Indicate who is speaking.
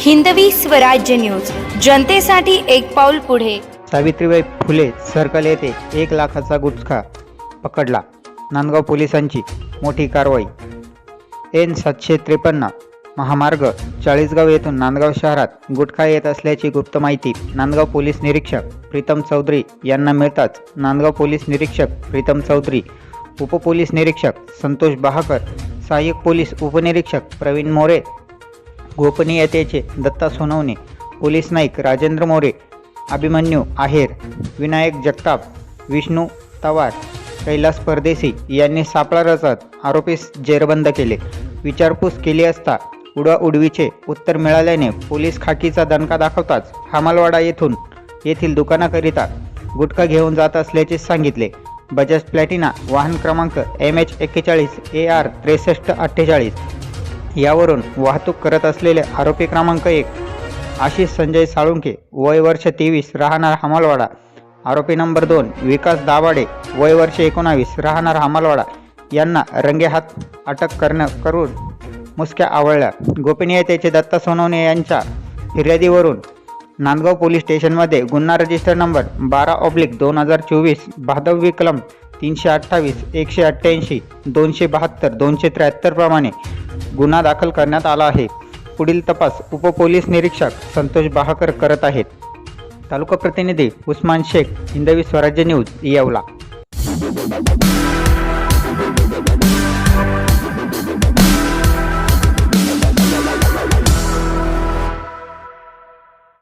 Speaker 1: Hindavi Swarajya news. जनतेसाठी एक पाऊल पुढे.
Speaker 2: सावित्रीबाई फुले सर्कल येथे एक लाखाचा गुटखा पकडला. नांदगाव पोलिसांची मोठी कारवाई. एन सातशे त्रेपन्न महामार्ग चाळीसगाव येथून नांदगाव शहरात गुटखा येत असल्याची गुप्त माहिती नांदगाव पोलीस निरीक्षक प्रीतम चौधरी यांना मिळताच नांदगाव पोलीस निरीक्षक प्रीतम चौधरी उपपोलीस निरीक्षक संतोष बहाकर सहाय्यक पोलीस उपनिरीक्षक प्रवीण मोरे गोपनीयतेचे दत्ता सोनवणे पोलीस नाईक राजेंद्र मोरे अभिमन्यू आहेर विनायक जगताप विष्णू तवार कैलास परदेशी यांनी सापळा रचत आरोपीस जेरबंद केले. विचारपूस केली असता उडवाउडवीचे उत्तर मिळाल्याने पोलीस खाकीचा दणका दाखवताच हामालवाडा येथून येथील दुकानाकरिता गुटखा घेऊन जात असल्याचे सांगितले. बजाज प्लॅटिना वाहन क्रमांक एम एच एक्केचाळीस ए आर त्रेसष्ट अठ्ठेचाळीस यावरून वाहतूक करत असलेले आरोपी क्रमांक एक आशिष संजय साळुंके वय वर्ष तेवीस राहणार हमालवाडा. आरोपी नंबर दोन विकास दाभाडे वय वर्ष एकोणावीस राहणार हमालवाडा. यांना रंगेहात अटक करणं करून मुसक्या आवळल्या. गोपनीयतेचे दत्ता सोनवणे यांच्या फिर्यादीवरून नांदगाव पोलीस स्टेशनमध्ये गुन्हा रजिस्टर नंबर बारा ऑब्लिक दोन हजार चोवीस भादव्य कलम तीनशे अठ्ठावीस एकशे अठ्ठ्याऐंशी दोनशे बहात्तर दोनशे त्र्याहत्तर प्रमाणे गुन्हा दाखल करण्यात आला आहे. पुढील तपास उपपोलीस निरीक्षक संतोष बहाकर करत आहेत. तालुका प्रतिनिधी उस्मान शेख हिंदवी स्वराज्य न्यूज येवला.